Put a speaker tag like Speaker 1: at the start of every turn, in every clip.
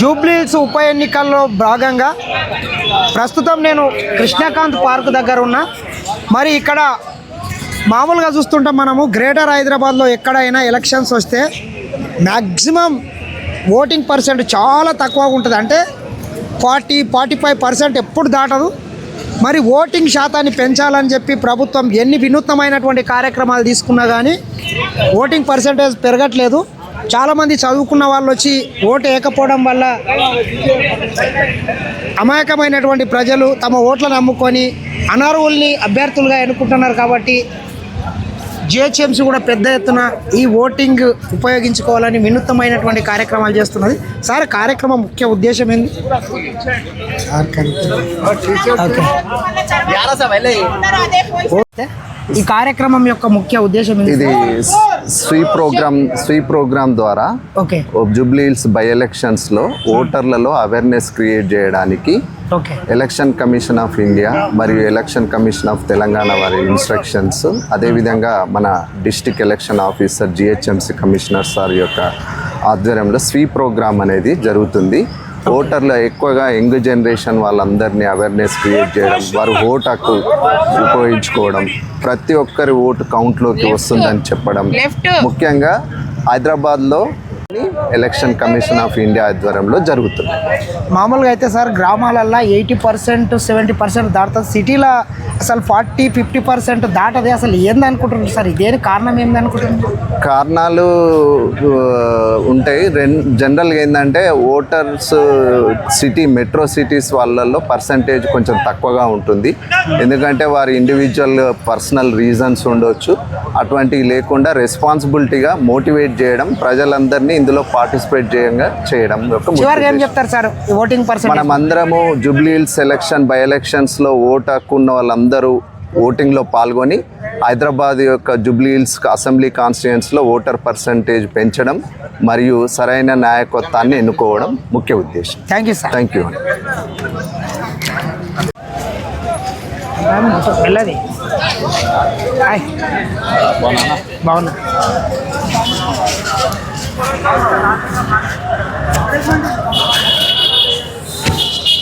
Speaker 1: జూబ్లీహిల్స్ ఉప ఎన్నికల్లో భాగంగా ప్రస్తుతం నేను కృష్ణకాంత్ పార్క్ దగ్గర ఉన్నా. మరి ఇక్కడ మామూలుగా చూస్తుంటాం మనము గ్రేటర్ హైదరాబాద్లో ఎక్కడైనా ఎలక్షన్స్ వస్తే మ్యాక్సిమం ఓటింగ్ పర్సెంట్ చాలా తక్కువగా ఉంటుంది. అంటే ఫార్టీ ఫార్టీ ఫైవ్ పర్సెంట్ ఎప్పుడు దాటదు. మరి ఓటింగ్ శాతాన్ని పెంచాలని చెప్పి ప్రభుత్వం ఎన్ని వినూత్నమైనటువంటి కార్యక్రమాలు తీసుకున్నా కానీ ఓటింగ్ పర్సెంటేజ్ పెరగట్లేదు. చాలామంది చదువుకున్న వాళ్ళు వచ్చి ఓటు వేయకపోవడం వల్ల అమాయకమైనటువంటి ప్రజలు తమ ఓట్లను అమ్ముకొని అనర్హుల్ని అభ్యర్థులుగా ఎన్నుకుంటున్నారు కాబట్టి జిహెచ్ఎంసీ కూడా పెద్ద ఎత్తున ఈ ఓటింగ్ ఉపయోగించుకోవాలని వినూత్నమైనటువంటి కార్యక్రమాలు చేస్తున్నది. సార్ కార్యక్రమం ముఖ్య ఉద్దేశం ఏంది. ఈ కార్యక్రమం యొక్క ముఖ్య ఉద్దేశం
Speaker 2: ఇది స్వీ ప్రోగ్రామ్ స్వీ ప్రోగ్రామ్ ద్వారా
Speaker 1: ఓకే.
Speaker 2: జూబ్లీహిల్స్ బై ఎలక్షన్స్లో ఓటర్లలో అవేర్నెస్ క్రియేట్ చేయడానికి ఎలక్షన్ కమిషన్ ఆఫ్ ఇండియా మరియు ఎలక్షన్ కమిషన్ ఆఫ్ తెలంగాణ వారి ఇన్స్ట్రక్షన్స్ అదేవిధంగా మన district election officer GHMC commissioner sir యొక్క ఆధ్వర్యంలో స్వీ ప్రోగ్రామ్ అనేది జరుగుతుంది. ఓటర్లు ఎక్కువగా యంగ్ జనరేషన్ వాళ్ళందరినీ అవేర్నెస్ క్రియేట్ చేయడం వారు ఓటు హక్కు ఉపయోగించుకోవడం ప్రతి ఒక్కరి ఓటు కౌంట్లోకి వస్తుందని చెప్పడం. ముఖ్యంగా హైదరాబాద్లో ఎలక్షన్ కమిషన్ ఆఫ్ ఇండియా ఆధ్వర్యంలో జరుగుతుంది.
Speaker 1: మామూలుగా అయితే సార్ గ్రామాలల్లో ఎయిటీ పర్సెంట్ సెవెంటీ పర్సెంట్ దాటుతుంది. సిటీలో అసలు ఫార్టీ ఫిఫ్టీ పర్సెంట్ దాటది అసలు ఏంది అనుకుంటున్నారు సార్? దేని కారణం ఏంది అనుకుంటున్నారు
Speaker 2: కారణాలు ఉంటాయి. రెన్ జనరల్గా ఏంటంటే ఓటర్స్ సిటీ మెట్రో సిటీస్ వాళ్ళల్లో పర్సంటేజ్ కొంచెం తక్కువగా ఉంటుంది. ఎందుకంటే వారి ఇండివిజువల్ పర్సనల్ రీజన్స్ ఉండొచ్చు. అటువంటివి లేకుండా రెస్పాన్సిబిలిటీగా మోటివేట్ చేయడం ప్రజలందరినీ ఇందులో పార్టిసిపేట్ చేయంగా చేయడం యొక్క
Speaker 1: ఏం. చెప్తారు సార్? ఓటింగ్
Speaker 2: మనం అందరము జూబ్లీహిల్స్ ఎలక్షన్ బై ఎలక్షన్స్లో ఓటు హక్కు ఉన్న వాళ్ళందరూ ఓటింగ్లో పాల్గొని హైదరాబాద్ యొక్క జూబ్లీహిల్స్ అసెంబ్లీ కాన్స్టిట్యుయెన్స్లో ఓటర్ పర్సంటేజ్ పెంచడం మరియు సరైన నాయకత్వాన్ని ఎన్నుకోవడం ముఖ్య ఉద్దేశం.
Speaker 1: Thank you sir
Speaker 2: thank you
Speaker 1: బాగున్నా.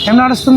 Speaker 1: ఏం నడుస్తుంది?